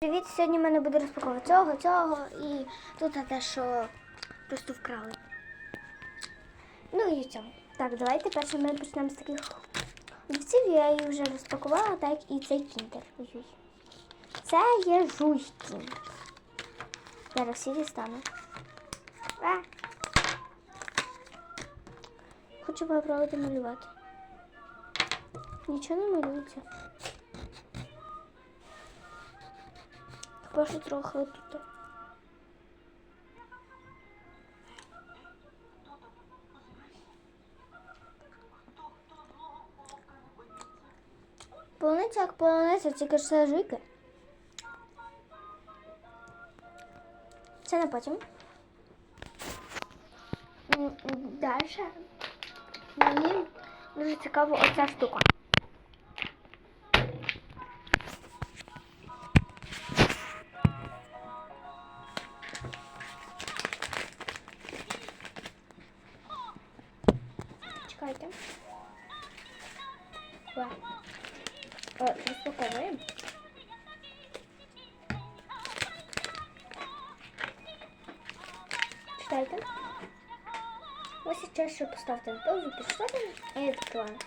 Привіт! Сьогодні в мене буде розпаковка цього, цього і тут те, що просто вкрали. Ну і цього. Так, давайте перше ми почнемо з таких лівців. Я її вже розпакувала, так і цей кіндер. Ой-ой. Це є жуйки. Зараз всі дістану. А. Хочу попробувати малювати. Нічого не малюється. Хіба що трохи отут. Полуниця як полуниця, тільки ж це жики. Це на потім. Далі. Мені дуже цікава оця штука. Чекайте. Розпаковуємо. Читайте. Ось сейчас ще поставте на паузу, почитайте, а я відкриваю.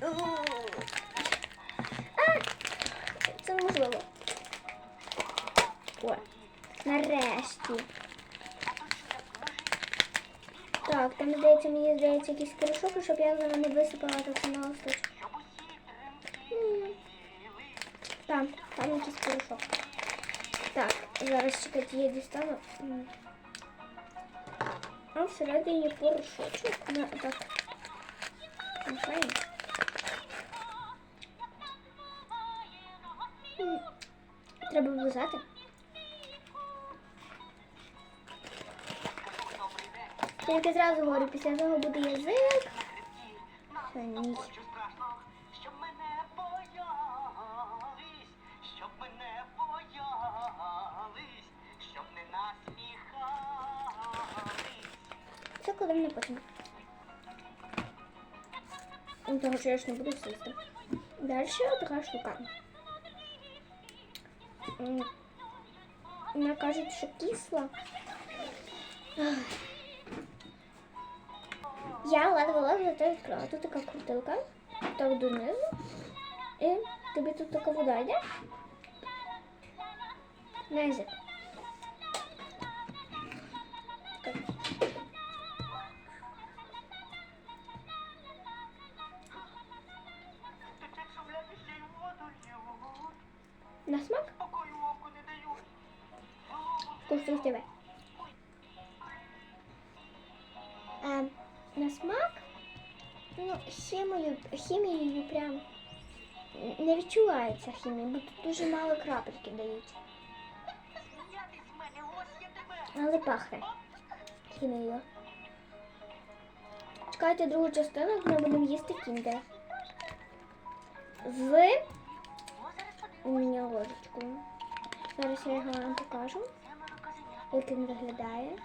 А! Це неможливо. О, нарешті. Так, там здається, мені здається якийсь порошок, і щоб я зараз не висипала так само остачку. Там, там якийсь порошок. Так, зараз чекайте, я дістану. М. А всередині порошочок. Ну, так. Окей. М. Треба Вилизати. Тільки зразу говорю, після того буде язик. Все, ні. Це коли мене потім. Ну, Тому що я ж не буду сісти. Далі така штука. Вона каже, що кисла. Я ладно, ладно, то відкрила. Тут така крутилка. Так донизу. І тобі тут така вода йде. На язик. На смак? Кушай тебе. А, на смак? Ну, хімією, хімією прям не відчувається хімія, бо тут дуже мало крапельки дають. Але пахне хімією. Чекайте другу частину, ми будемо їсти кіндер. В у мене ложечку. Зараз я його вам покажу, як він виглядає.